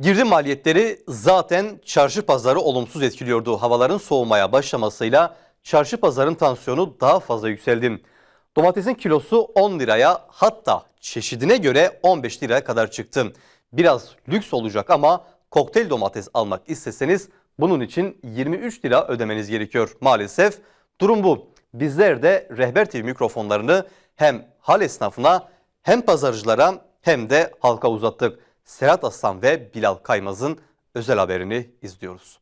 Girdi maliyetleri zaten çarşı pazarı olumsuz etkiliyordu. Havaların soğumaya başlamasıyla çarşı pazarın tansiyonu daha fazla yükseldi. Domatesin kilosu 10 liraya hatta çeşidine göre 15 liraya kadar çıktı. Biraz lüks olacak ama kokteyl domates almak isteseniz bunun için 23 lira ödemeniz gerekiyor. Maalesef durum bu. Bizler de Rehber TV mikrofonlarını hem hal esnafına hem pazarcılara hem de halka uzattık. Serhat Aslan ve Bilal Kaymaz'ın özel haberini izliyoruz.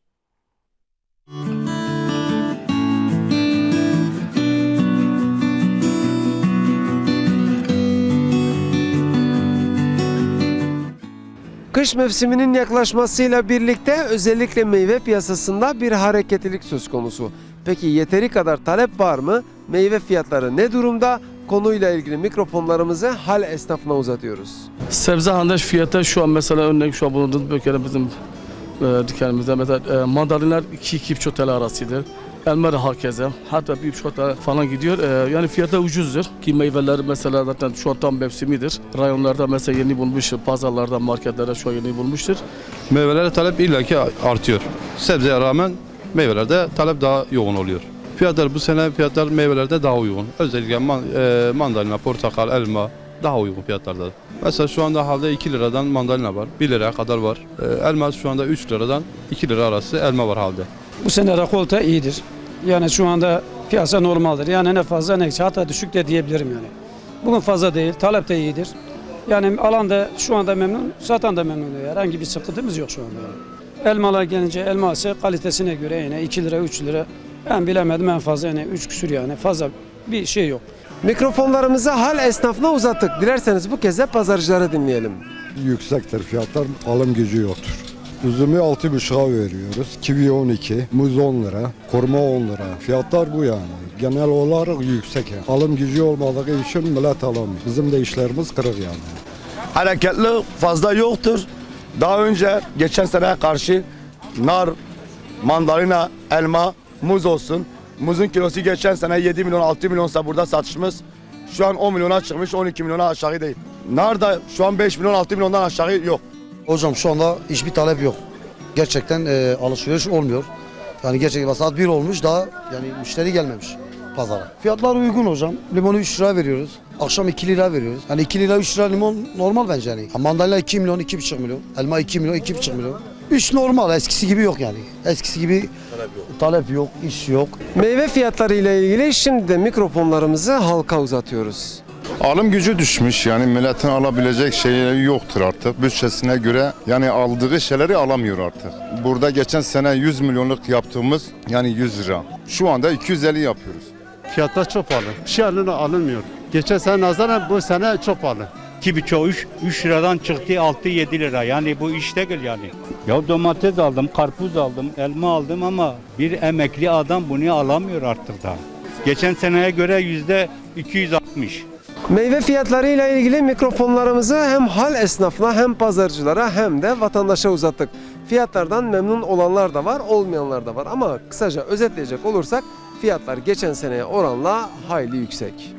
Kış mevsiminin yaklaşmasıyla birlikte özellikle meyve piyasasında bir hareketlilik söz konusu. Peki yeteri kadar talep var mı? Meyve fiyatları ne durumda? Konuyla ilgili mikrofonlarımızı hal esnafına uzatıyoruz. Sebze handaj fiyatı şu an mesela örnek şu an bulunduğumuz bölgede bizim e, dükkanımızda mesela e, mandalinalar 2-2,5 TL arasıdır. Elma da hakeze. Hatta 1,5 TL falan gidiyor. E, yani fiyatı ucuzdur. Ki meyveler mesela zaten şu an tam mevsimidir. Rayonlarda mesela yeni bulmuş, pazarlarda, marketlerde şu an yeni bulmuştur. Meyvelere talep illaki artıyor. Sebzeye rağmen meyvelerde talep daha yoğun oluyor. Fiyatlar bu sene fiyatlar meyvelerde daha uygun. Özellikle man, e, mandalina, portakal, elma daha uygun fiyatlarda. Mesela şu anda halde 2 liradan mandalina var. 1 liraya kadar var. E, elma şu anda 3 liradan 2 lira arası elma var halde. Bu sene rekolte iyidir. Yani şu anda piyasa normaldir. Yani ne fazla ne hatta düşük de diyebilirim yani. Bugün fazla değil, talep de iyidir. Yani alan da şu anda memnun, satan da memnun. Herhangi bir sıkıntımız yok şu anda. Yani. Elmalar gelince elma ise kalitesine göre yine 2 lira 3 lira. Ben bilemedim en fazla yani 3 küsür yani fazla bir şey yok. Mikrofonlarımızı hal esnafına uzattık. Dilerseniz bu kez de pazarcıları dinleyelim. yüksektir fiyatlar alım gücü yoktur. Üzümü 6,5'a veriyoruz. Kivi 12, muz 10 lira, kurma 10 lira. Fiyatlar bu yani. Genel olarak yüksek yani. Alım gücü olmadığı için millet alamıyor. Bizim de işlerimiz kırık yani. hareketli fazla yoktur. Daha önce geçen seneye karşı nar, mandalina, elma, muz olsun. Muzun kilosu geçen sene 7 milyon 6 milyonsa burada satışımız şu an 10 milyona çıkmış 12 milyona aşağı değil. Nar da şu an 5 milyon 6 milyondan aşağı yok. Hocam şu anda hiçbir talep yok. Gerçekten e, alışveriş olmuyor. Yani gerçekten saat 1 olmuş daha yani müşteri gelmemiş pazara. Fiyatlar uygun hocam. Limonu 3 lira veriyoruz. Akşam 2 lira veriyoruz. Hani 2 lira 3 lira limon normal bence yani. Ha, Mandalina 2 milyon 2,5 milyon. Elma 2 milyon 2,5 milyon. 3 normal eskisi gibi yok yani. Eskisi gibi talep yok, iş yok. Meyve fiyatları ile ilgili şimdi de mikrofonlarımızı halka uzatıyoruz. Alım gücü düşmüş yani milletin alabilecek şeyleri yoktur artık. Bütçesine göre yani aldığı şeyleri alamıyor artık. Burada geçen sene 100 milyonluk yaptığımız yani 100 lira. Şu anda 250 yapıyoruz. Fiyatlar çok pahalı. Bir şey alın, alınmıyor. Geçen sene nazaran bu sene çok pahalı. Ki birçoğu 3, 3 liradan çıktı 6-7 lira. Yani bu iş değil yani. Ya domates aldım, karpuz aldım, elma aldım ama bir emekli adam bunu alamıyor artık da. Geçen seneye göre yüzde 260. Meyve fiyatları ile ilgili mikrofonlarımızı hem hal esnafına hem pazarcılara hem de vatandaşa uzattık. Fiyatlardan memnun olanlar da var, olmayanlar da var ama kısaca özetleyecek olursak fiyatlar geçen seneye oranla hayli yüksek.